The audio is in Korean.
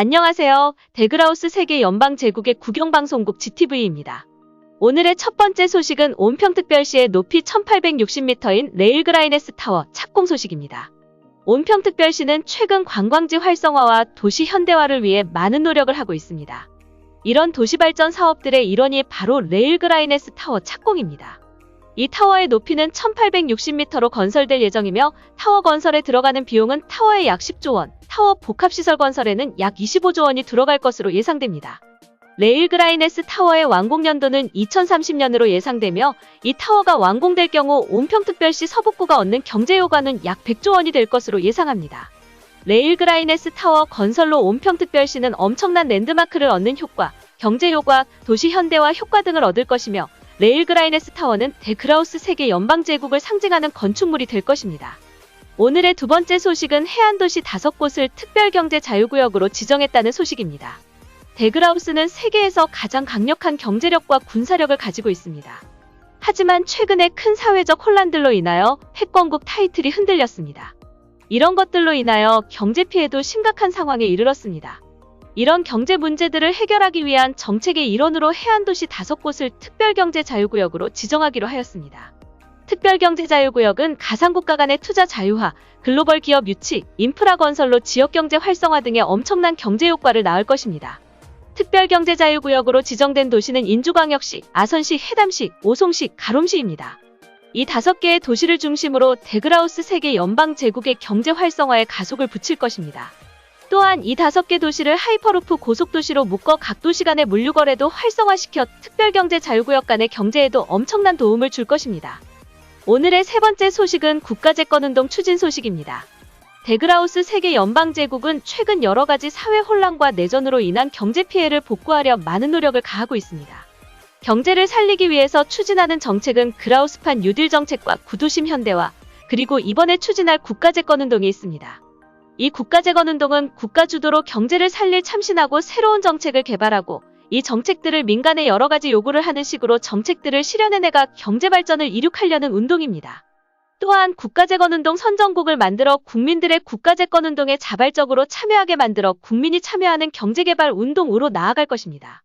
안녕하세요. 데그라우스 세계 연방 제국의 국영방송국 GTV입니다. 오늘의 첫 번째 소식은 온평특별시의 높이 1860m인 레일그라이네스 타워 착공 소식입니다. 온평특별시는 최근 관광지 활성화와 도시 현대화를 위해 많은 노력을 하고 있습니다. 이런 도시발전 사업들의 일원이 바로 레일그라이네스 타워 착공입니다. 이 타워의 높이는 1860m로 건설될 예정이며 타워 건설에 들어가는 비용은 타워의 약 10조 원, 타워 복합시설 건설에는 약 25조 원이 들어갈 것으로 예상됩니다. 레일그라이네스 타워의 완공 연도는 2030년으로 예상되며 이 타워가 완공될 경우 온평특별시 서북구가 얻는 경제효과는 약 100조 원이 될 것으로 예상합니다. 레일그라이네스 타워 건설로 온평특별시는 엄청난 랜드마크를 얻는 효과, 경제효과, 도시 현대화 효과 등을 얻을 것이며 레일그라이네스 타워는 데그라우스 세계 연방제국을 상징하는 건축물이 될 것입니다. 오늘의 두 번째 소식은 해안도시 다섯 곳을 특별경제자유구역으로 지정했다는 소식입니다. 데그라우스는 세계에서 가장 강력한 경제력과 군사력을 가지고 있습니다. 하지만 최근에 큰 사회적 혼란들로 인하여 패권국 타이틀이 흔들렸습니다. 이런 것들로 인하여 경제 피해도 심각한 상황에 이르렀습니다. 이런 경제 문제들을 해결하기 위한 정책의 일원으로 해안도시 다섯 곳을 특별경제자유구역으로 지정하기로 하였습니다. 특별경제자유구역은 가상국가 간의 투자 자유화, 글로벌 기업 유치, 인프라 건설로 지역경제 활성화 등의 엄청난 경제 효과를 낳을 것입니다. 특별경제자유구역으로 지정된 도시는 인주광역시, 아선시, 해담시, 오송시, 가롬시입니다. 이 다섯 개의 도시를 중심으로 데그라우스 세계 연방 제국의 경제 활성화에 가속을 붙일 것입니다. 또한 이 다섯 개 도시를 하이퍼루프 고속도시로 묶어 각 도시 간의 물류 거래도 활성화시켜 특별경제 자유구역 간의 경제에도 엄청난 도움을 줄 것입니다. 오늘의 세 번째 소식은 국가재건운동 추진 소식입니다. 데그라우스 세계 연방제국은 최근 여러 가지 사회 혼란과 내전으로 인한 경제 피해를 복구하려 많은 노력을 가하고 있습니다. 경제를 살리기 위해서 추진하는 정책은 그라우스판 뉴딜 정책과 구도심 현대화, 그리고 이번에 추진할 국가재건운동이 있습니다. 이 국가재건운동은 국가 주도로 경제를 살릴 참신하고 새로운 정책을 개발하고 이 정책들을 민간의 여러 가지 요구를 하는 식으로 정책들을 실현해내가 경제발전을 이룩하려는 운동입니다. 또한 국가재건운동 선정국을 만들어 국민들의 국가재건운동에 자발적으로 참여하게 만들어 국민이 참여하는 경제개발 운동으로 나아갈 것입니다.